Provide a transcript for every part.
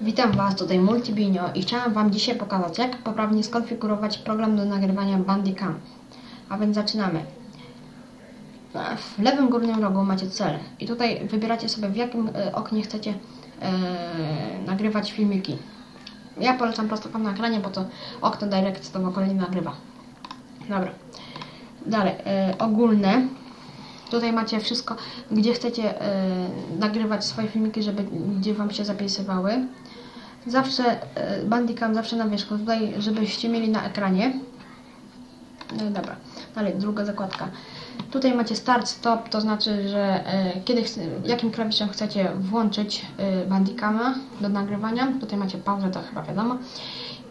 Witam Was, tutaj Multibinio i chciałem Wam dzisiaj pokazać, jak poprawnie skonfigurować program do nagrywania Bandicam. A więc zaczynamy. W lewym górnym rogu macie cel i tutaj wybieracie sobie w jakim e, oknie chcecie e, nagrywać filmiki. Ja polecam prosto na ekranie, bo to okno direct to w ogóle nie nagrywa. Dobra. Dalej, e, ogólne. Tutaj macie wszystko, gdzie chcecie e, nagrywać swoje filmiki, żeby gdzie Wam się zapisywały. Zawsze e, Bandicam zawsze na wierzchu, tutaj żebyście mieli na ekranie. No dobra, dalej druga zakładka. Tutaj macie start, stop, to znaczy, że e, kiedy, jakim klawiszem chcecie włączyć Bandicama do nagrywania. Tutaj macie pauzę, to chyba wiadomo.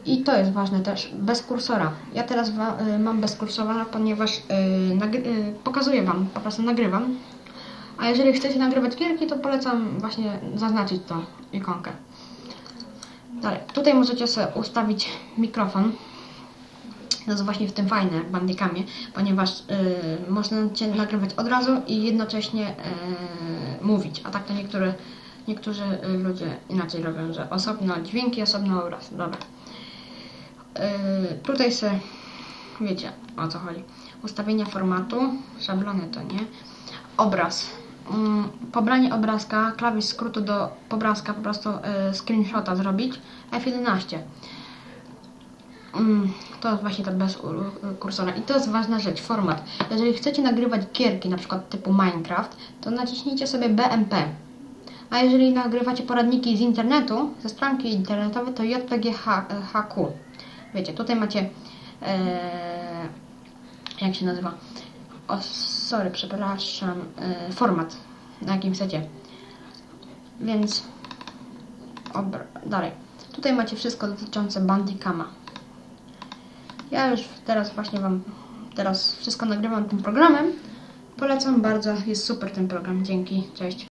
I to jest ważne też, bez kursora. Ja teraz e, mam bez kursora, ponieważ nagry, e, pokazuję Wam, po prostu nagrywam. A jeżeli chcecie nagrywać gierki, to polecam właśnie zaznaczyć tą ikonkę. Dalej, tutaj możecie sobie ustawić mikrofon. To jest właśnie w tym fajne w Bandicamie, ponieważ y, można Cię nagrywać od razu i jednocześnie y, mówić, a tak to niektóre, niektórzy y, ludzie inaczej robią, że osobno dźwięki, osobno obraz. Dobra. Y, tutaj se, wiecie o co chodzi. Ustawienia formatu, szablony to nie. Obraz. Mm, pobranie obrazka, klawisz skrótu do pobrazka, po prostu y, screenshota zrobić. F11. Mm, To jest właśnie to bez kursora. I to jest ważna rzecz, format. Jeżeli chcecie nagrywać gierki, na przykład typu Minecraft, to naciśnijcie sobie BMP. A jeżeli nagrywacie poradniki z internetu, ze stronki internetowej, to JPG-HQ. Wiecie, tutaj macie, e, jak się nazywa? O, sorry, przepraszam, e, format, na jakim chcecie. Więc, obr- dalej. Tutaj macie wszystko dotyczące Bandicama. Ja już teraz właśnie Wam teraz wszystko nagrywam tym programem. Polecam bardzo, jest super ten program. Dzięki, cześć.